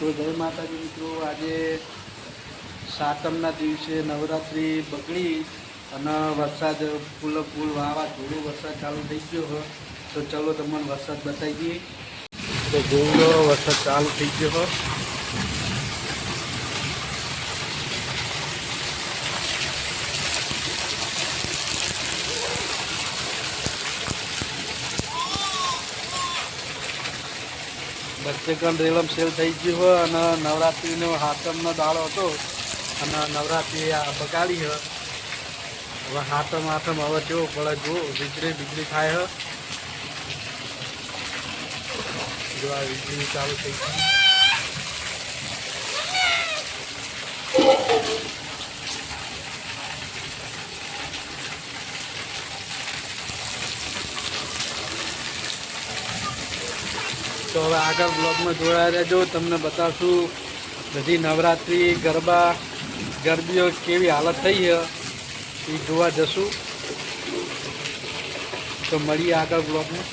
તો જય માતાજી મિત્રો. આજે સાતમના દિવસે નવરાત્રિ બગડી અને વરસાદ ફૂલ ફૂલ વાવાઝોડું વરસાદ ચાલુ થઈ ગયો હો. તો ચલો તમને વરસાદ બતાવી દઈએ તો જોઈ લો વરસાદ ચાલુ થઈ ગયો હોય બચ્ચેકન રેલમ સેલ થઈ ગયું હોય અને નવરાત્રિનો હાથમનો દાડો હતો અને નવરાત્રિ આ બગાડી હવે હાથમ હાથમ હવે કેવો પડે જો વીજળી વીજળી થાય હ. જો આ વીજળી ચાલુ થઈ ગઈ. તો હવે આગળ બ્લોગમાં જોડાયા રહેજો. તમને બતાવશું બધી નવરાત્રિ, ગરબા, ગરબીઓ કેવી હાલત થઈ છે એ જોવા જશું. તો મળીએ આગળ બ્લોગમાં